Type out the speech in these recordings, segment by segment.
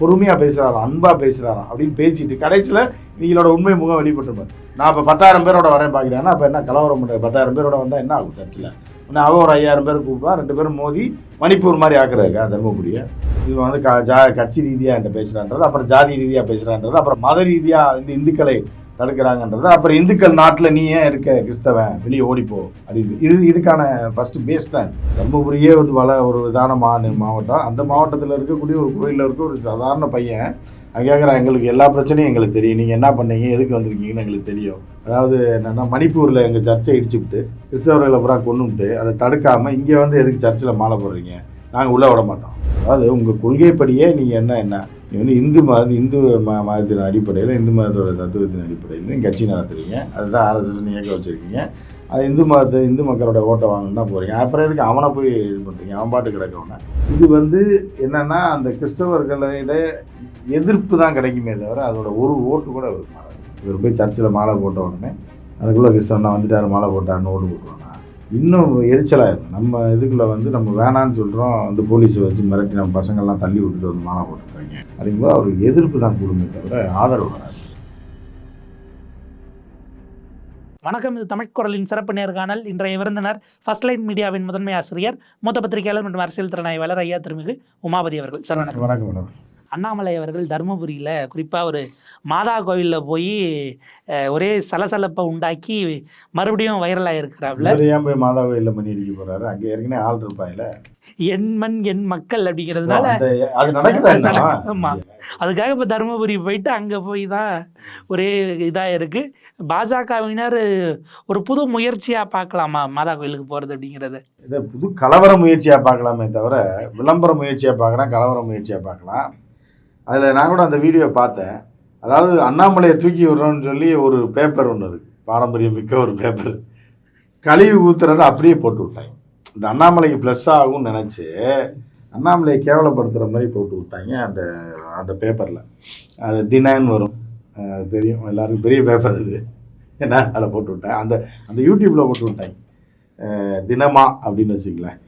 பொறுமையாக பேசுகிறாராம் அன்பாக பேசுகிறாராம் அப்படின்னு பேசிட்டு கடைசியில் நீங்களோட உண்மை முகம் வெளிப்பட்டுருப்பார். நான் இப்போ பத்தாயிரம் பேரோட வரேன் பார்க்குறேன்னா அப்போ என்ன கலவரம் பண்ணுறேன் பத்தாயிரம் பேரோட வந்தால் என்ன ஆகும் சர்ச்சில் உன்னை அவன் ஒரு ஐயாயிரம் பேர் கூப்பிடுவா ரெண்டு பேரும் மோதி மணிப்பூர் மாதிரி ஆக்குறாருக்கா தர்மபுரியை? இது வந்து க ஜா கட்சி ரீதியாக என்கிட்ட பேசுகிறான்றது அப்புறம் ஜாதி ரீதியாக பேசுகிறான்றது அப்புறம் மத ரீதியாக இந்த இந்துக்களை தடுக்கிறாங்கன்றது. அப்புறம் இந்துக்கள் நாட்டில் நீ ஏன் இருக்க கிறிஸ்தவன்? வெளியே ஓடிப்போ. அப்படின்னு. இது இதுக்கான ஃபர்ஸ்ட் பேஸ் தான். தர்மபுரியே வந்து வள ஒரு இதான மா மாவட்டம். அந்த மாவட்டத்தில் இருக்கக்கூடிய ஒரு கோயிலில் இருக்க ஒரு சாதாரண பையன் அங்கே கேட்குறான் எங்களுக்கு எல்லா பிரச்சனையும் எங்களுக்கு தெரியும். நீங்கள் என்ன பண்ணீங்க? எதுக்கு வந்திருக்கீங்கன்னு எங்களுக்கு தெரியும். அதாவது என்னென்னா மணிப்பூரில் எங்கள் சர்ச்சை இடிச்சுவிட்டு கிறிஸ்தவர்களை பூரா கொண்டுட்டு அதை தடுக்காமல் இங்கே வந்து எதுக்கு சர்ச்சில் மாலை போடுறீங்க? நாங்கள் உள்ளே விட மாட்டோம். அதாவது உங்கள் கொள்கைப்படியே நீங்கள் என்ன என்ன? நீ வந்து இந்து மத இந்து ம மதத்தின் அடிப்படையில் இந்து மதத்தோட தத்துவத்தின் அடிப்படையில் நீங்கள் கட்சி நடத்துறீங்க. அதுதான் ஆர்எஸ்எஸ் இயக்க வச்சுருக்கீங்க. அது இந்து மதத்தை இந்து மக்களோட ஓட்டை வாங்கணும் தான் போகிறீங்க அப்புறம் எதுக்கு அவனை போய் இது பண்ணுறீங்க அவன் பாட்டு கிடக்கவன இது வந்து என்னென்னா அந்த கிறிஸ்தவர்களிட எதிர்ப்பு தான் கிடைக்குமே தவிர அதோட ஒரு ஓட்டு கூட இவருக்கு மாறாது. இவர் போய் சர்ச்சில் மாலை போட்ட உடனே அதுக்குள்ளே கிறிஸ்தவனா வந்துட்டார் மாலை போட்டாருன்னு ஓட்டு போட்டுருவாங்க. இன்னும் எரிச்சலாக இருக்கும் நம்ம இதுக்குள்ளே வந்து நம்ம வேணான்னு சொல்கிறோம் வந்து போலீஸை வச்சு மிரட்டி நம்ம பசங்கள்லாம் தள்ளி விட்டுட்டு வந்து மாலை போட்டுருக்காங்க. அப்படிங்கும்போது அவருக்கு எதிர்ப்பு தான் கொடுமே தவிர ஆதரவு வராது. வணக்கம் இது தமிழ் குரலின் சிறப்பு நேர்காணல் இன்றைய விருந்தினர் ஃபர்ஸ்ட் லைன் மீடியாவின் முதன்மை ஆசிரியர் மூத்த பத்திரிகையாளர் மற்றும் அரசியல் திறனாய்வாளர் ஐயா திருமிகு உமாபதி அவர்கள். சார் வணக்கம் வணக்கம். அண்ணாமலை அவர்கள் தருமபுரியில் குறிப்பாக ஒரு மாதா கோவிலில் போய் ஒரே சலசலப்பை உண்டாக்கி மறுபடியும் வைரலாக இருக்கிறாப்புல இவர் ஏன் போய் மாதா கோயிலில் மணி அடிக்க போறாரு? அங்கே ஏற்கனவே ஆள் இருப்பாங்கல்ல என் மண் என் மக்கள் அப்படிங்கிறதுனால அந்த அது நடக்குதா என்ன? ஆமா. அதுக்காக இப்போ தருமபுரி போயிட்டு அங்கே போய் தான் ஒரே இதாக இருக்குது பாஜகவினர் ஒரு புது முயற்சியாக பார்க்கலாமா மாதா கோயிலுக்கு போகிறது அப்படிங்கிறது? இதை புது கலவர முயற்சியாக பார்க்கலாமே தவிர விளம்பர முயற்சியாக பார்க்குறேன் கலவர முயற்சியாக பார்க்கலாம். அதில் நான் கூட அந்த வீடியோ பார்த்தேன். அதாவது அண்ணாமலையை தூக்கி விடுறோன்னு சொல்லி ஒரு பேப்பர் ஒன்று இருக்குது பாரம்பரியம் மிக்க ஒரு பேப்பர் கழுவி ஊத்துறதை அப்படியே போட்டு விட்டாங்க. இந்த அண்ணாமலைக்கு ப்ளஸ் ஆகும்னு நினச்சி அண்ணாமலையை கேவலப்படுத்துகிற மாதிரி போட்டு விட்டாங்க அந்த அந்த பேப்பரில் அது தினன்னு வரும். தெரியும். எல்லாருக்கும் பெரிய பேப்பர் இது என்ன அதில் போட்டு விட்டேன் அந்த அந்த யூடியூப்பில் போட்டு விட்டாங்க. தினமா அப்படின்னு வச்சுக்கலாம்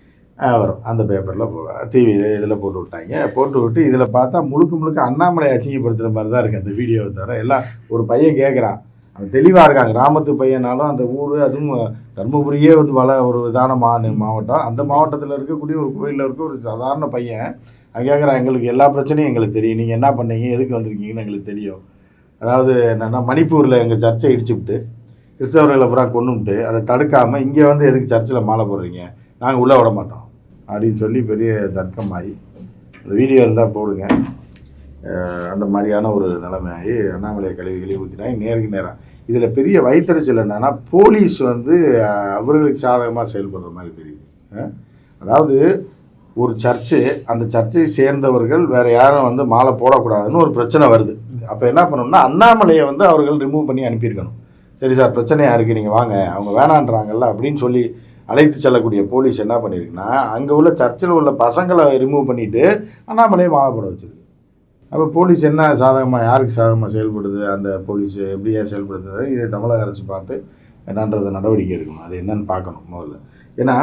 வரும். அந்த பேப்பரில் டிவி இதில் போட்டு விட்டாங்க. போட்டு விட்டு இதில் பார்த்தா முழுக்க முழுக்க அண்ணாமலை அச்சிங்கப்படுத்துகிற மாதிரி தான் இருக்குது அந்த வீடியோவை தவிர. எல்லாம் ஒரு பையன் கேட்குறான் அவன் தெளிவாக இருக்கான் கிராமத்து பையனாலும் அந்த ஊர் அதுவும் தருமபுரியே வந்து வள ஒரு இதான மா மாவட்டம். அந்த மாவட்டத்தில் இருக்கக்கூடிய ஒரு கோயிலில் இருக்க ஒரு சாதாரண பையன். அவன் கேட்குறான் எங்களுக்கு எல்லா பிரச்சனையும் எங்களுக்கு தெரியும். நீங்கள் என்ன பண்ணீங்க? எதுக்கு வந்திருக்கீங்கன்னு எங்களுக்கு தெரியும். அதாவது என்னென்னா மணிப்பூரில் எங்கள் சர்ச்சை இடிச்சுவிட்டு கிறிஸ்தவர்களை பூரா கொண்டுட்டு அதை தடுக்காமல் இங்கே வந்து எதுக்கு சர்ச்சில் மாலை போடுறீங்க? நாங்கள் உள்ளே விட மாட்டோம். அப்படின்னு சொல்லி பெரிய தர்க்கமாகி அந்த வீடியோ இருந்தால் போடுங்க. அந்த மாதிரியான ஒரு நிலைமையாகி அண்ணாமலை கழுவி கழுவி ஊற்றினாங்க நேருக்கு நேரம் இதில் பெரிய வைத்தறிச்சல் என்னன்னா போலீஸ் வந்து அவர்களுக்கு சாதகமாக செயல்படுற மாதிரி தெரியுது. அதாவது ஒரு சர்ச்சு அந்த சர்ச்சை சேர்ந்தவர்கள் வேறு யாரும் வந்து மாலை போடக்கூடாதுன்னு ஒரு பிரச்சனை வருது. அப்போ என்ன பண்ணணும்னா அண்ணாமலையை வந்து அவர்கள் ரிமூவ் பண்ணி அனுப்பியிருக்கணும். சரி சார் பிரச்சனையாக இருக்குது நீங்கள் வாங்க. அவங்க வேணான்றாங்கல்ல அப்படின்னு சொல்லி அழைத்து செல்லக்கூடிய போலீஸ் என்ன பண்ணியிருக்குன்னா அங்கே உள்ள சர்ச்சில் உள்ள பசங்களை ரிமூவ் பண்ணிவிட்டு அண்ணாமலையை மாலைப்பட வச்சுருக்கு. அப்போ போலீஸ் என்ன சாதகமாக யாருக்கு சாதகமாக செயல்படுது அந்த போலீஸ் எப்படியா செயல்படுது இதை தமிழக அரசு பார்த்து என்னன்றது நடவடிக்கை எடுக்கணும். அது என்னன்னு பார்க்கணும் முதல்ல. ஏன்னா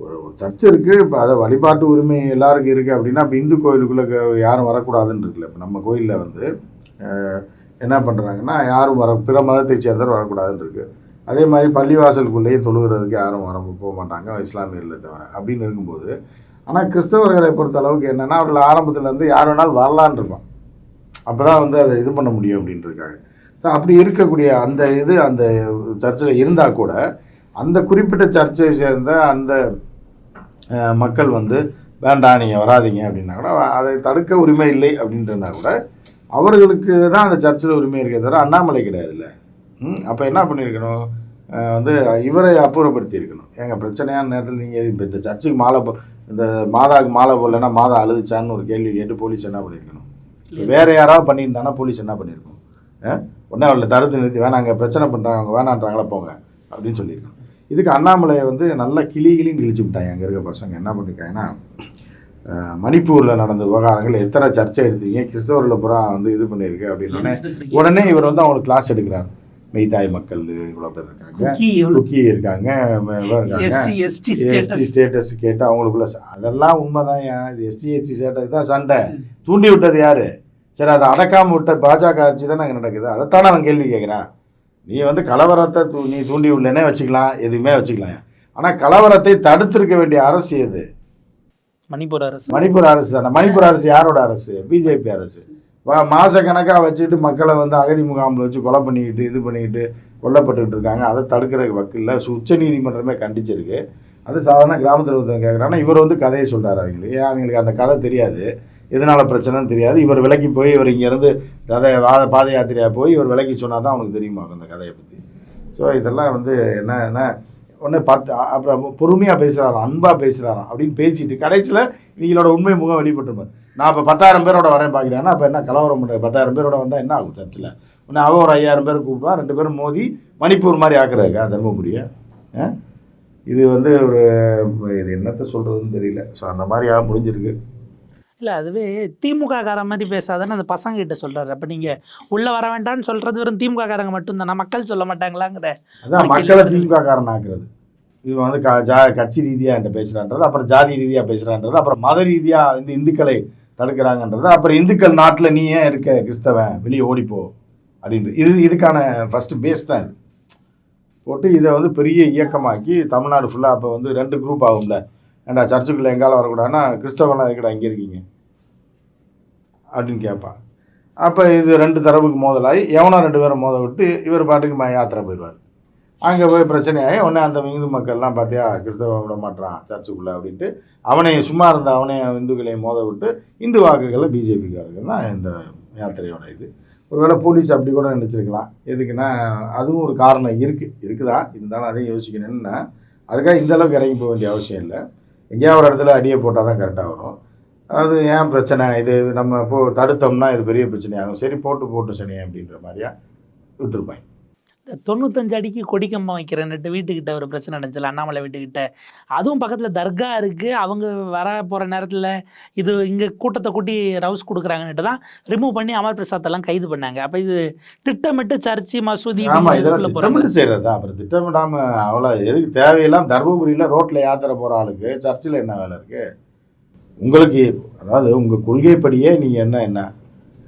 ஒரு ஒரு சர்ச் இருக்குது இப்போ அதை வழிபாட்டு உரிமை எல்லாருக்கும் இருக்குது அப்படின்னா இப்போ இந்து கோயிலுக்குள்ளே யாரும் வரக்கூடாதுன்னு இருக்குல்ல. இப்போ நம்ம கோயிலில் வந்து என்ன பண்ணுறாங்கன்னா யாரும் வர பிற மதத்தை சேர்ந்தவர் வரக்கூடாதுன்னு இருக்குது அதே மாதிரி பள்ளிவாசலுக்குள்ளேயே தொழுகிறதுக்கு யாரும் வர போக மாட்டாங்க இஸ்லாமியர்களை தவிர அப்படின்னு இருக்கும்போது ஆனால் கிறிஸ்தவர்களை பொறுத்த அளவுக்கு என்னென்னா அவர்கள் ஆரம்பத்துலேருந்து யார் வேணாலும் வரலான்னு இருப்பான் அப்போ தான் வந்து அதை இது பண்ண முடியும் அப்படின்ட்டு இருக்காங்க ஸோ அப்படி இருக்கக்கூடிய அந்த இது அந்த சர்ச்சில் இருந்தால் கூட அந்த குறிப்பிட்ட சர்ச்சை சேர்ந்த அந்த மக்கள் வந்து வேண்டாம் நீங்கள் வராதீங்க அப்படின்னா கூட அதை தடுக்க உரிமை இல்லை அப்படின்றனா கூட அவர்களுக்கு தான் அந்த சர்ச்சில் உரிமை இருக்கே தவிர அண்ணாமலை கிடையாதுல்ல. இல்லை அப்போ என்ன பண்ணியிருக்கணும்? வந்து இவரை அப்புறப்படுத்தி இருக்கணும் ஏங்க பிரச்சனையான நேரத்தில் நீங்கள் இப்போ இந்த சர்ச்சுக்கு மாலை போ இந்த மாதாவுக்கு மாலை போடலைன்னா மாதா அழுதுச்சான்னு ஒரு கேள்வி கேட்டு போலீஸ் என்ன பண்ணியிருக்கணும்? வேற யாராவது பண்ணியிருந்தானா போலீஸ் என்ன பண்ணியிருக்கணும்? உடனே அவளை தடுத்து நிறுத்தி வேணாங்க பிரச்சனை பண்ணுறாங்க அவங்க வேணான்றாங்களா போங்க அப்படின்னு சொல்லியிருக்கணும். இதுக்கு அண்ணாமலையை வந்து நல்லா கிளி கிளின்னு கிழிச்சு விட்டாங்க அங்கே இருக்க பசங்க. என்ன பண்ணியிருக்காங்கன்னா மணிப்பூரில் நடந்த விவகாரங்கள் எத்தனை சர்ச்சை எடுத்தீங்க கிறிஸ்தவர்களை பூரா வந்து இது பண்ணியிருக்கு அப்படின்னு உடனே உடனே இவர் வந்து அவங்களுக்கு கிளாஸ் எடுக்கிறார். மெய்தாய் மக்கள் இவ்வளோ பேர் இருக்காங்க. குக்கி இருக்காங்க எஸ்டி ஸ்டேட்டஸ் கேட்டு அவங்களுக்குள்ள அதெல்லாம் உண்மைதான் இது எஸ்டி எஸ்டி ஸ்டேட்டஸ் தான் சண்டை. தூண்டி விட்டது யாரு? சரி அதை அடக்காம விட்ட பாஜக ஆட்சி தானே அங்கே நடக்குது. அதைத்தானே அவன் கேள்வி கேட்குறான். நீ வந்து கலவரத்தை தூ நீ தூண்டி விடலனே வச்சுக்கலாம். எதுவுமே வச்சுக்கலாம் ஆனால் கலவரத்தை தடுத்திருக்க வேண்டிய அரசு எது? மணிப்பூர் அரசு. மணிப்பூர் அரசு தானே. மணிப்பூர் அரசு யாரோட அரசு? பிஜேபி அரசு. மாதக்கணக்காக மாசக்கணக்காக வச்சுட்டு மக்களை வந்து அகதி முகாமில் வச்சு கொலை பண்ணிக்கிட்டு இது பண்ணிக்கிட்டு கொல்லப்பட்டுக்கிட்டு இருக்காங்க. அதை தடுக்கிற வக்கில் உச்ச நீதிமன்றமே கண்டிச்சிருக்கு. அது சாதாரண கிராமத்தில் ஒருத்தவங்க கேட்குறாங்கன்னா இவர் வந்து கதையை சொல்கிறார் அவங்களுக்கு. ஏன் அவங்களுக்கு அந்த கதை தெரியாது. எதனால் பிரச்சனைன்னு தெரியாது. இவர் விலக்கி போய் இவர் இங்கேருந்து கதை வாத பாத யாத்திரையாக போய் இவர் விலக்கி சொன்னால் தான் அவனுக்கு தெரியுமா அந்த கதையை பற்றி ஸோ இதெல்லாம் வந்து என்ன என்ன உடனே பார்த்து அப்புறம் பொறுமையாக பேசுகிறாராம் அன்பாக பேசுகிறாராம் அப்படின்னு பேசிட்டு கடைசியில் இவங்களோட உண்மை முகம் வெளிப்பட்டுருப்பார் நான் இப்போ பத்தாயிரம் பேரோட வரேன் பார்க்குறேன்னா அப்போ என்ன கலவரம் பண்ணுறேன் பத்தாயிரம் பேரோட வந்தால் என்ன ஆகும் சர்ச்சில்? உடனே அவன் ஒரு ஐயாயிரம் பேர் கூப்பிடுவான் ரெண்டு பேரும் மோதி மணிப்பூர் மாதிரி ஆக்குறாருக்கா தர்மபுரியை? ஆ? இது வந்து ஒரு இது என்னத்தை சொல்கிறதுன்னு தெரியல. ஸோ அந்த மாதிரியாக முடிஞ்சிருக்கு. இல்ல அதுவே திமுக கார மாதிரி பேசாதானே அந்த பசங்க கிட்ட சொல்றாரு. அப்ப நீங்க உள்ள வர வேண்டாம்னு சொல்றது வெறும் திமுக காரங்க மட்டும் மக்கள் சொல்ல மாட்டாங்களாங்கிற அதான் மக்கள் திமுக காரன் ஆக்குறது. இவன் வந்து ஜா கட்சி ரீதியாக என்கிட்ட பேசுகிறான்றது அப்புறம் ஜாதி ரீதியாக பேசுகிறான்றது அப்புறம் மத ரீதியாக வந்து இந்துக்களை தடுக்கிறாங்கன்றது அப்புறம் இந்துக்கள் நாட்டில் நீ ஏன் இருக்க கிறிஸ்தவன்? வெளியே ஓடிப்போ. அப்படின்ட்டு இது இதுக்கான ஃபஸ்ட்டு பேஸ் தான் இது. போட்டு இதை வந்து பெரிய இயக்கமாக்கி தமிழ்நாடு ஃபுல்லாக அப்போ வந்து ரெண்டு குரூப் ஆகும்ல. ஏண்டா சர்ச்சுக்குள்ளே எங்கால வரக்கூடாதுன்னா கிறிஸ்தவனா எதுக்கடா இங்கே இருக்கீங்க? அப்படின்னு கேட்பான். அப்போ இது ரெண்டு தரப்புக்கு மோதலாகி எவனோ ரெண்டு பேரும் மோத விட்டு இவர் பாட்டுக்கு யாத்திரை போயிடுவார். அங்கே போய் பிரச்சனையாகி உடனே அந்த இந்து மக்கள்லாம் பார்த்தியா கிறிஸ்தவ விட மாட்டான் சர்ச்சுக்குள்ளே அப்படின்ட்டு அவனை சும்மா இருந்த அவனையும் இந்துக்களையும் மோத விட்டு இந்து வாக்குகளை பிஜேபிக்காரங்க தான் இந்த யாத்திரையோட இது. ஒருவேளை போலீஸ் அப்படி கூட நினச்சிருக்கலாம். எதுக்குன்னா அதுவும் ஒரு காரணம் இருக்குது இருக்குதா? இருந்தாலும் அதையும் யோசிக்கணும் அதுக்காக இந்த அளவுக்கு இறங்கி போக வேண்டிய அவசியம் இல்லை. எங்கேயாவது ஒரு இடத்துல அடியை போட்டால் தான் கரெக்டாக வரும். அது ஏன் பிரச்சனை? இது நம்ம போ தடுத்தோம்னா இது பெரிய பிரச்சனையாகும். சரி போட்டு போட்டு சனி அப்படின்ற மாதிரியா? விட்டுருப்பாங்க. தொண்ணூத்தஞ்சு அடிக்கு கொடிக்கம்பம் வைக்கிறேன்னுட்டு வீட்டுக்கிட்ட ஒரு பிரச்சனை நடந்துச்சுல அண்ணாமலை வீட்டுக்கிட்ட. அதுவும் பக்கத்துல தர்கா இருக்கு அவங்க வர போற நேரத்துல இது இங்க கூட்டத்தை கூட்டி ரவுஸ் கொடுக்குறாங்கன்னுட்டு தான் ரிமூவ் பண்ணி அமர் பிரசாத் எல்லாம் கைது பண்ணாங்க. அப்ப இது திட்டமிட்டு சர்ச்சு மசூதி செய்யறதா அப்புறம் திட்டமிடாம அவ்வளோ எதுக்கு தேவையெல்லாம் தர்மபுரியில் ரோட்ல யாத்திரை போற ஆளுக்கு சர்ச்சில் என்ன வேலை இருக்கு? உங்களுக்கு அதாவது உங்க கொள்கைப்படியே நீங்க என்ன என்ன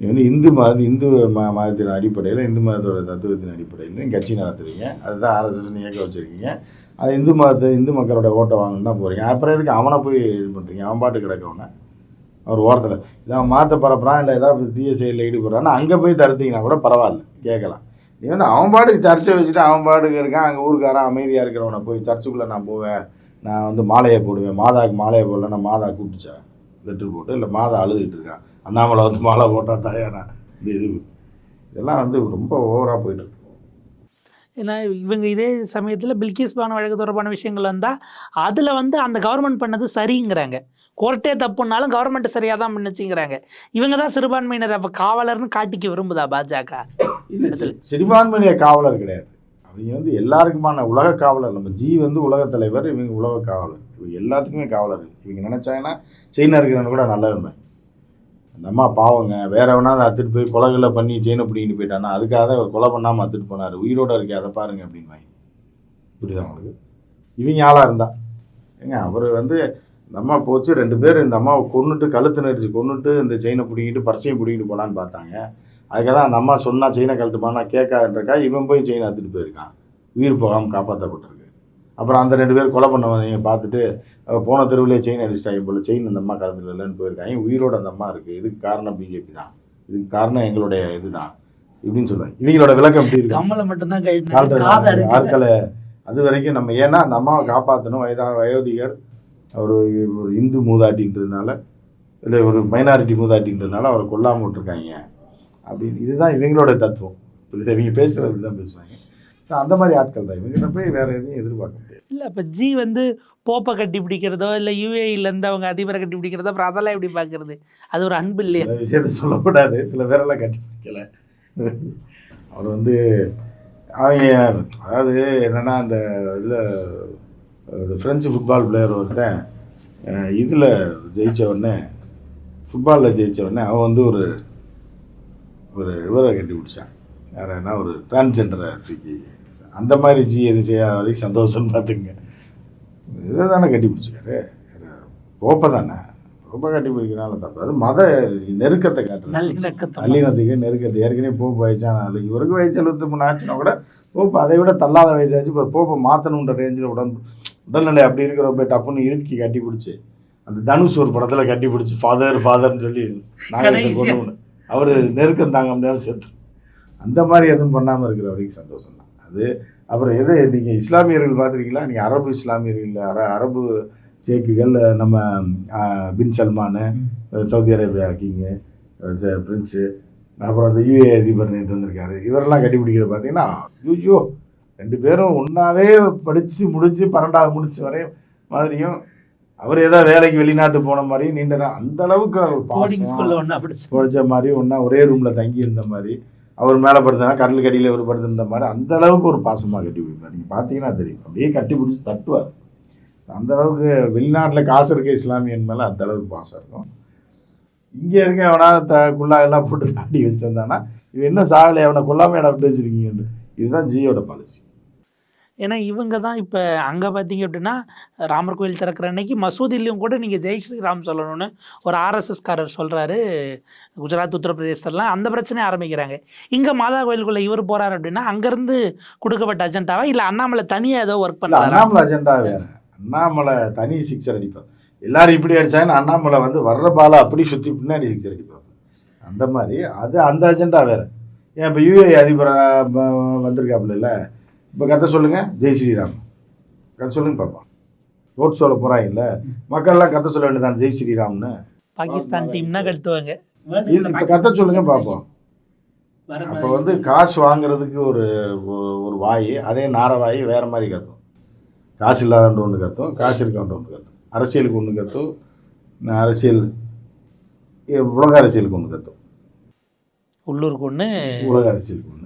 நீ வந்து இந்து மத இந்து ம மதத்தின் அடிப்படையில் இந்து மதத்தோட தத்துவத்தின் அடிப்படையில் நீங்கள் கட்சி நடத்துறீங்க. அதுதான் ஆர்எஸ்எஸ் இயக்க வச்சுருக்கீங்க. அது இந்து மதத்தை இந்து மக்களோட ஓட்டை வாங்கணும் தான் போகிறீங்க அப்புறம் எதுக்கு அவனை போய் இது பண்ணுறீங்க அவன் பாட்டு கிடக்கவன? அவர் ஓரத்தில். இதான் மாற்ற பரப்புறான் இல்லை ஏதாவது தீய செயலில் ஈடுபடுறான்னு அங்கே போய் தடுத்தீங்கன்னா கூட பரவாயில்ல. கேட்கலாம். நீ வந்து அவன் பாட்டுக்கு சர்ச்சை வச்சுட்டு அவன் பாட்டுக்கு இருக்கான் அங்கே ஊருக்காரன் அமைதியாக இருக்கிறவனை போய் சர்ச்சுக்குள்ளே நான் போவேன் நான் வந்து மாலையை போடுவேன். மாதாவுக்கு மாலையை போடல நான் மாதா கூப்பிட்டுச்சா? லெட்ரு போட்டு இல்லை மாதா அழுதுகிட்டு இருக்கான். அண்ணாமலை வந்து மாலை போட்டால் தாயானா இந்த இது இதெல்லாம் வந்து ரொம்ப ஓவராக போயிட்டு ஏன்னா இவங்க இதே சமயத்துல பில்கிஸ் பானு வழக்கு தொடர்பான விஷயங்கள் வந்தா அதுல வந்து அந்த கவர்மெண்ட் பண்ணது சரிங்கிறாங்க. கோர்ட்டே தப்புனாலும் கவர்மெண்ட் சரியா தான் பண்ணுச்சுங்கிறாங்க. இவங்க தான் சிறுபான்மையினர் அப்ப காவலர்னு காட்டிக்க விரும்புதா பாஜக? இல்லை சிறுபான்மையின காவலர் கிடையாது. அவங்க வந்து எல்லாருக்குமான உலக காவலர். நம்ம ஜி வந்து உலக தலைவர் இவங்க உலக காவலர். இவங்க எல்லாத்துக்குமே காவலர். இவங்க நினச்சாங்கன்னா இருக்கிறவங்க கூட நல்லவன் அந்த அம்மா பாவங்க வேற அதை அத்துட்டு போய் கொலைகளை பண்ணி செயினை பிடிக்கிட்டு போயிட்டானா அதுக்காக தான் கொலை பண்ணாமல் அத்துட்டு போனார். உயிரோட இருக்கே அதை பாருங்க அப்படின்னு புரியுதா உங்களுக்கு? இவங்க ஆளாக இருந்தா. ஏங்க அவர் வந்து இந்த அம்மா போச்சு ரெண்டு பேர் இந்த அம்மாவை கொன்னுட்டு கழுத்து நெரிச்சு கொன்னுட்டு இந்த செயினை பிடிக்கிட்டு பரிசையும் பிடிக்கிட்டு போகலான்னு பார்த்தாங்க. அதுக்காக தான் அந்த அம்மா சொன்னால் செயினை கழட்டுமானா கேட்காதுன்றக்கா இவன் போய் செயினை அத்துட்டு போயிருக்கான். உயிர் போகாமல் காப்பாற்றப்பட்டிருக்கு அப்புறம் அந்த ரெண்டு பேர் கொலை பண்ணவங்க பார்த்துட்டு போன தெருவிலே செயின் அடிச்சிட்டாங்க போல செயின் அந்த அம்மா கலந்துல இல்லைன்னு போயிருக்காங்க. உயிரோட அந்த அம்மா இருக்குது இதுக்கு காரணம் பிஜேபி தான். இதுக்கு காரணம் எங்களுடைய இதுதான். இப்படின்னு சொல்லுவாங்க இவங்களோட விளக்கம் எப்படி இருக்கு? கம்மலை மட்டும்தான். ஆட்களை அது வரைக்கும் நம்ம ஏன்னா அந்த அம்மாவை காப்பாற்றணும் வயதா வயோதிகர் அவர் ஒரு இந்து மூதாட்டின்றதுனால இல்லை ஒரு மைனாரிட்டி மூதாட்டின்றதுனால அவரை கொல்லாமல் விட்டுருக்காங்க. அப்படின்னு இதுதான் இவங்களோட தத்துவம்? இவங்க அப்படி தான் பேசுவாங்க. So, அந்த மாதிரி ஆட்கள் தான். இவங்க போய் வேற எதையும் எதிர்பார்க்க முடியாது. இல்ல அப்ப ஜி வந்து போப்பை கட்டி பிடிக்கிறதோ இல்ல யூஏஇல இருந்து அவங்க அதிபரை கட்டி பிடிக்கிறதோ அப்புறம் அதெல்லாம் எப்படி பாக்குறது? அது ஒரு அன்பு இல்லையா? விஷயத்த சொல்லக்கூடாது. சில பேரெல்லாம் கட்டி பிடிக்கல. அவர் வந்து அவங்க அதாவது என்னன்னா அந்த இதில் ஃப்ரெஞ்சு ஃபுட்பால் பிளேயர் ஒருத்தன் இதில் ஜெயிச்ச உடனே ஃபுட்பாலில் ஜெயிச்ச உடனே அவன் வந்து ஒரு ஒரு இவரை கட்டி பிடிச்சான். வேறு என்ன ஒரு டிரான்ஸ்ஜெண்டரை தூக்கி அந்த மாதிரி ஜி எது செய்யாத வரைக்கும் சந்தோஷம்னு பார்த்துங்க இதை தானே கட்டி பிடிச்சிக்காரு போப்பை தானே. போப்பை கட்டி பிடிக்கிறனால தப்பு. அது மத நெருக்கத்தை காட்டுறது நல்லிணக்கத்தை நல்லினத்துக்கு நெருக்கத்தை. ஏற்கனவே போப்பு வயசான நாளைக்கு இவருக்கு வயசு எழுபத்தி மூணு ஆச்சுன்னா கூட போப்பு அதை விட தள்ளாத வயசாச்சு இப்போ போப்பை மாற்றணுன்ற ரேஞ்சில் உடம்பு உடல்நிலை அப்படி இருக்கிற போய் டப்புன்னு இறுக்கி கட்டி பிடிச்சி அந்த தனுஷ் ஒரு படத்தில் கட்டி பிடிச்சி ஃபாதர் ஃபாதர்னு சொல்லி கொண்டு அவர் நெருக்கம் தாங்க முடியாமல் செத்து. அந்த மாதிரி எதுவும் பண்ணாமல் இருக்கிற வரைக்கும் சந்தோஷம் அது அப்புறம் எது நீங்கள் இஸ்லாமியர்கள் பார்த்துருக்கீங்களா? நீங்கள் அரபு இஸ்லாமியர்கள் அர அரபு ஷேக்குகள் நம்ம bin Salman Saudi Arabia king prince அப்புறம் அந்த யூஏ அதிபர் நேற்று வந்திருக்காரு. இவரெல்லாம் கட்டிப்பிடிக்கிற பார்த்தீங்கன்னா ஐயோ ரெண்டு பேரும் ஒன்றாவே படித்து முடிஞ்சு பன்னெண்டாவது முடிச்ச வரை மாதிரியும் அவர் ஏதோ வேலைக்கு வெளிநாட்டு போன மாதிரியும் நீண்ட அந்த அளவுக்கு அவர் படிச்ச. மாதிரி ஒன்றா ஒரே ரூமில் தங்கி இருந்த மாதிரி அவர் மேலே படுத்தனா கடலுக்கு அடியில் ஒரு படுத்திருந்த மாதிரி அந்த அளவுக்கு ஒரு பாசமாக கட்டி பிடிப்பார் நீங்கள் பார்த்தீங்கன்னா தெரியும். அப்படியே கட்டி பிடிச்சி தட்டுவார். அந்த அளவுக்கு வெளிநாட்டில் காசு இருக்க இஸ்லாமியன் மேலே அந்த அளவுக்கு பாசம் இருக்கும். இங்கே இருக்க அவனா த குல்லா எல்லாம் போட்டு தாண்டி வச்சுருந்தானா இவன் என்ன சாகலை அவனை கொல்லாமல் இடம் விட்டு வச்சிருக்கீங்கன்னு. இதுதான் ஜியோட பாலிசி ஏன்னா இவங்க தான் இப்போ அங்கே பார்த்தீங்க அப்படின்னா ராமர் கோயில் திறக்கிற அன்னைக்கு மசூதிலையும் கூட நீங்கள் ஜெய் ஸ்ரீராம் சொல்லணும்னு ஒரு ஆர்எஸ்எஸ்காரர் சொல்கிறாரு குஜராத் உத்தரப்பிரதேசத்துலாம் அந்த பிரச்சனையை ஆரம்பிக்கிறாங்க. இங்கே மாதா கோயிலுக்குள்ளே இவர் போகிறாரு அப்படின்னா அங்கேருந்து கொடுக்கப்பட்ட அஜெண்டாவா? இல்லை அண்ணாமலை தனியாக ஏதோ ஒர்க் பண்ணுறாரா அண்ணாமலை அஜெண்டா வேறு. அண்ணாமலை தனி சிக்ஸர் அடிப்பார் எல்லாரும் இப்படி அடிச்சாங்கன்னா அண்ணாமலை வந்து வர்ற பாலை அப்படி சுற்றி பின்னாடி சிக்ஸர் அடிப்பார் அந்த மாதிரி அது அந்த அஜெண்டா வேறு. ஏன் இப்போ யூஏ அதிபராக வந்திருக்காப்புல இல்லை? இப்போ கதை சொல்லுங்கள் ஜெய் ஸ்ரீராம். கதை சொல்லுங்க பாப்பா. ஓட் சொல்ல போகிறாங்கல்ல மக்கள்லாம் கதை சொல்ல வேண்டியதான் ஜெய் ஸ்ரீராம்னு. பாகிஸ்தான் டீம் தான் கட்டுவாங்க இப்போ கதை சொல்லுங்க பார்ப்போம் அப்போ வந்து காசு வாங்குறதுக்கு ஒரு ஒரு- வாய் அதே நார வாய் வேற மாதிரி கத்தும். காசு இல்லாதவன் ஒன்று கத்தும். காசு இருக்கவன் ஒன்று கத்தும். அரசியலுக்கு ஒன்று கத்தும். அரசியல் உலக அரசியலுக்கு ஒன்று கத்தும். உள்ளூருக்கு ஒன்று உலக அரசியலுக்கு ஒன்று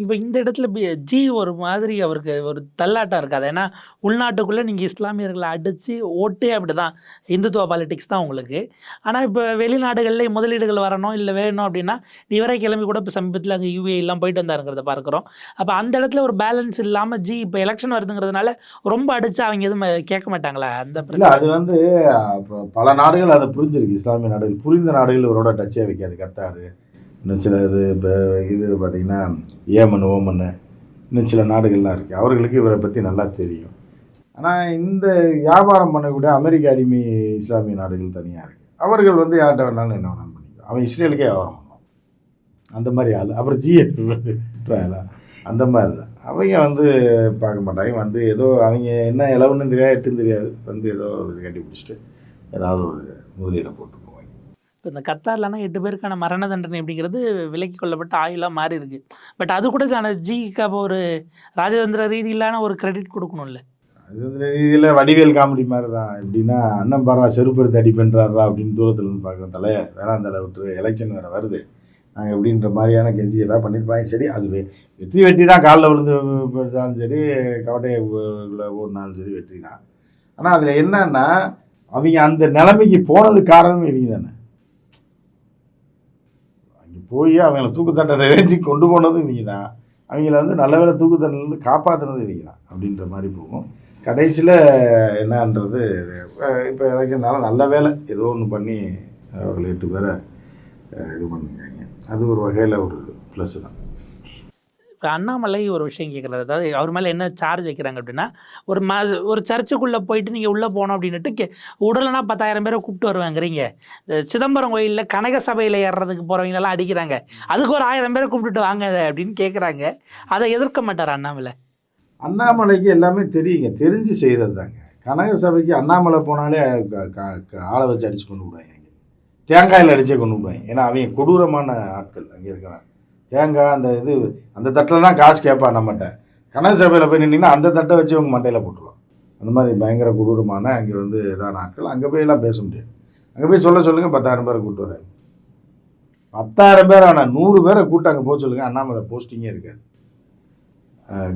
இப்போ இந்த இடத்துல ஜி ஒரு மாதிரி அவருக்கு ஒரு தள்ளாட்டம் இருக்காது. ஏன்னா உள்நாட்டுக்குள்ளே நீங்கள் இஸ்லாமியர்களை அடித்து ஓட்டே அப்படி தான் இந்துத்துவ பாலிடிக்ஸ் தான் உங்களுக்கு. ஆனால் இப்போ வெளிநாடுகளில் முதலீடுகள் வரணும் இல்லை வேணும் அப்படின்னா இவரே கிளம்பி கூட இப்போ சமீபத்தில் அங்கே யூஏ எல்லாம் போயிட்டு வந்தாருங்கிறத பார்க்குறோம். அப்போ அந்த இடத்துல ஒரு பேலன்ஸ் இல்லாமல் ஜி இப்போ எலெக்ஷன் வருதுங்கிறதுனால ரொம்ப அடித்து அவங்க எதுவும் கேட்க மாட்டாங்களா? அந்த அது வந்து பல நாடுகள் அதை புரிஞ்சிருக்கு. இஸ்லாமிய நாடுகள் புரிந்த நாடுகள் இவரோட டச்சே வைக்காது. கத்தாரு. இன்னும் சில இது இப்போ இது பார்த்திங்கன்னா ஏமன் ஓமன் இன்னும் சில நாடுகள்லாம் இருக்குது அவர்களுக்கு இவரை பற்றி நல்லா தெரியும். ஆனால் இந்த வியாபாரம் பண்ணக்கூடிய அமெரிக்க அடிமை இஸ்லாமிய நாடுகள் தனியாக இருக்குது அவர்கள் வந்து யார்கிட்ட வேணாலும் என்ன வேணாலும் பண்ணிக்கலாம். அவன் இஸ்ரேலுக்கே வியாபாரம் பண்ணுவான். அந்த மாதிரி ஆள். அப்புறம் ஜிஎஸ் அந்த மாதிரி தான். அவங்க வந்து பார்க்க மாட்டாங்க. வந்து ஏதோ அவங்க என்ன இலவுன்னு தெரியாது எட்டுன்னு தெரியாது. வந்து ஏதோ கட்டி பிடிச்சிட்டு ஏதாவது ஒரு முதலீடை போட்டு இப்போ இந்த கத்தார்லனா எட்டு பேருக்கான மரண தண்டனை அப்படிங்கிறது விலக்கி கொள்ளப்பட்ட ஆயுளாக மாறி இருக்கு பட் அது கூட ஆன ஜிக்கு அப்போ ஒரு ராஜதந்திர ரீதியிலான ஒரு கிரெடிட் கொடுக்கணும்ல. அது வந்து வடிவேல் காமெடி மாதிரி தான் எப்படின்னா அண்ணன் பாரா செருப்பு எடுத்து அடி பண்ணுறாரா அப்படின்னு தூரத்தில் இருந்து பார்க்குறோம் தலைய வேணாம் தலை விட்டு எலெக்ஷன் வேறு வருது. நாங்கள் எப்படின்ற மாதிரியான கெஞ்சி எதாவது பண்ணியிருப்பாங்க சரி அது வெற்றி வெற்றி தான் காலில் விழுந்து எடுத்தாலும் சரி கவட்டையை உள்ள ஓடினாலும் சரி வெற்றி தான் ஆனால் அதில் என்னன்னா அவங்க அந்த நிலைமைக்கு போனது காரணம் இவங்க தானே போய் அவங்கள தூக்கு தண்டனை கொண்டு போனதும் இவங்க தான். அவங்கள வந்து நல்ல வேளை தூக்கு தண்டனையிலேருந்து காப்பாற்றுனது இவங்க தான் அப்படின்ற மாதிரி போகும். கடைசியில் என்னன்றது இப்போ எலெக்ஷனால நல்ல வேலை ஏதோ ஒன்று பண்ணி அவர்கள் எட்டு பேரை இது பண்ணிருக்காங்க அது ஒரு வகையில் ஒரு ப்ளஸ் தான். இப்போ அண்ணாமலை ஒரு விஷயம் கேட்குறது அதாவது அவர் மேலே என்ன சார்ஜ் வைக்கிறாங்க அப்படின்னா ஒரு ம ஒரு சர்ச்சுக்குள்ளே போயிட்டு நீங்கள் உள்ளே போனோம் அப்படின்னுட்டு கே உடலைனா பத்தாயிரம் பேரை கூப்பிட்டு வருவாங்கிறீங்க. இந்த சிதம்பரம் கோயிலில் கனக சபையில் ஏறுறதுக்கு போகிறவங்களெல்லாம் அடிக்கிறாங்க. அதுக்கு ஒரு ஆயிரம் பேரை கூப்பிட்டுட்டு வாங்க அப்படின்னு கேட்குறாங்க அதை எதிர்க்க மாட்டார் அண்ணாமலை? அண்ணாமலைக்கு எல்லாமே தெரியுங்க. தெரிஞ்சு செய்கிறது தாங்க கனக சபைக்கு அண்ணாமலை போனாலே ஆளை வச்சு அடித்து கொண்டு விடுவாங்க. தேங்காயில் அடித்தே கொண்டு விடுவாங்க. ஏன்னா அவங்க கொடூரமான ஆட்கள் அங்கே இருக்கிறாங்க. தேங்காய் அந்த இது அந்த தட்டில் தான் காசு கேட்பா நம்மகிட்ட. கனக சபையில் போய் நின்றிங்கன்னா அந்த தட்டை வச்சு உங்கள் மண்டையில் போட்டுருவான் அந்த மாதிரி பயங்கர கொடூரமான அங்கே வந்து இதான ஆட்கள். அங்கே போய் எல்லாம் பேச முடியாது. அங்கே போய் சொல்ல சொல்லுங்கள் பத்தாயிரம் பேரை கூப்பிட்டு வராங்க பத்தாயிரம் பேர் ஆனால் நூறு பேரை கூப்பிட்டு அங்கே போக சொல்லுங்கள் அண்ணாமலை போஸ்டிங்கே இருக்காது.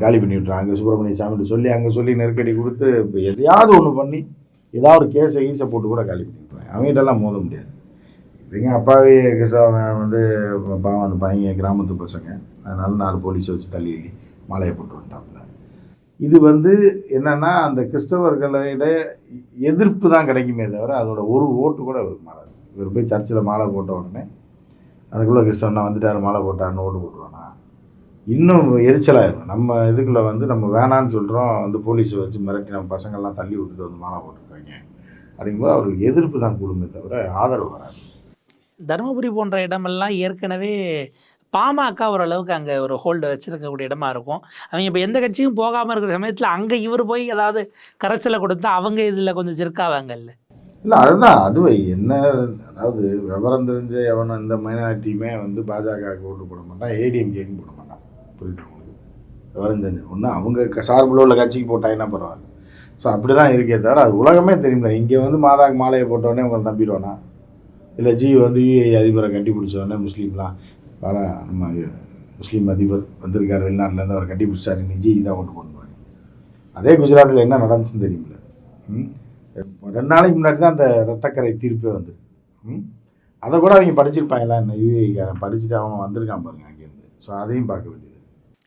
காலி பண்ணி விட்றாங்க அங்கே சுப்பிரமணிய சாமிட்டு சொல்லி அங்கே சொல்லி நெருக்கடி கொடுத்து இப்போ எதையாவது ஒன்று பண்ணி ஏதாவது ஒரு கேஸை ஈஸை போட்டு கூட காலி பண்ணி விட்றாங்க அவங்ககிட்டலாம் மோத முடியாது. எங்கள் அப்பாவே வந்து பாவம் அந்த பையன் கிராமத்து பசங்க. அதனால நாலு போலீஸை வச்சு தள்ளி மாலையை போட்டு வந்துட்டாப்புல இது வந்து என்னென்னா அந்த கிறிஸ்தவர்களிட எதிர்ப்பு தான் கிடைக்குமே தவிர அதோட ஒரு ஓட்டு கூட இவருக்கு மாறாது. இவர் போய் சர்ச்சில் மாலை போட்ட உடனே அதுக்குள்ளே கிறிஸ்தவனா வந்துட்டார் மாலை போட்டாருன்னு ஓட்டு போட்டுருவானா? இன்னும் எரிச்சலாயிரும். நம்ம இதுக்குள்ளே வந்து நம்ம வேணான்னு சொல்கிறோம் வந்து போலீஸை வச்சு மிரட்டி நம்ம பசங்கள்லாம் தள்ளி விட்டுட்டு வந்து மாலை போட்டிருக்காங்க. அப்படிங்கும்போது அவருக்கு எதிர்ப்பு தான் கூடுமே தவிர ஆதரவு வராது. தருமபுரி போன்ற இடமெல்லாம் ஏற்கனவே பாமக ஓரளவுக்கு அங்கே ஒரு ஹோல்டு வச்சுருக்கக்கூடிய இடமா இருக்கும். அவங்க இப்போ எந்த கட்சியும் போகாமல் இருக்கிற சமயத்தில் அங்கே இவர் போய் ஏதாவது கரைச்சலை கொடுத்தா அவங்க இதில் கொஞ்சம் ஜெர்க்காவாங்கல்ல? இல்லை அதுதான். அதுவே என்ன அதாவது விவரம் தெரிஞ்ச எவனும் இந்த மைனாரிட்டியுமே வந்து பாஜகவுக்கு ஓட்டு போட மாட்டான் ஏடிஎம்கேக்கும் போட மாட்டான். புரியுது விவரம் தெரிஞ்சு ஒன்று அவங்க சார்பில் உள்ள கட்சிக்கு போட்டாங்கன்னா பரவாயில்ல? ஸோ அப்படி தான் இருக்கே தவிர அது உலகமே தெரியுமில்ல இங்கே வந்து மாதாக்கு மாலையை போட்டோடனே உங்களை நம்பிடுவானா? இல்லை ஜி வந்து யூஏ அதிபரை கட்டி பிடிச்சோடனே முஸ்லீம்லாம் வர நம்ம முஸ்லீம் அதிபர் வந்திருக்கார் வெளிநாட்டிலேருந்து அவர் கட்டி பிடிச்சாரு நீ ஜி தான் ஓட்டு போடுவாங்க அதே குஜராத்தில் என்ன நடந்துச்சுன்னு தெரியுமில்ல. ம்? ரெண்டு நாளைக்கு முன்னாடி தான் அந்த ரத்தக்கரை தீர்ப்பே வந்து ம்? அதை கூட அவங்க படிச்சிருப்பாங்களா என்ன? யூஏக்காரன் படிச்சுட்டு அவன் வந்திருக்கான் பாருங்க அங்கேருந்து ஸோ அதையும் பார்க்க வேண்டியது.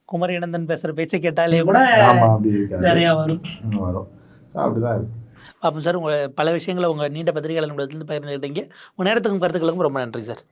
குமரி இனந்தன் பேசுகிற பேச்சை கேட்டாலே கூட ஆமாம் அப்படி இருக்காது. நிறையா வரும். வரும். ஸோ அப்படி தான் இருக்கு. அப்போ சார் உங்கள் பல விஷயங்களை உங்கள் நீண்ட பத்திரிகையாளர் பகிர்ந்துக்கிட்டீங்க. உங்கள் நேரத்துக்கும் கருத்துக்களுக்கும் ரொம்ப நன்றி சார்.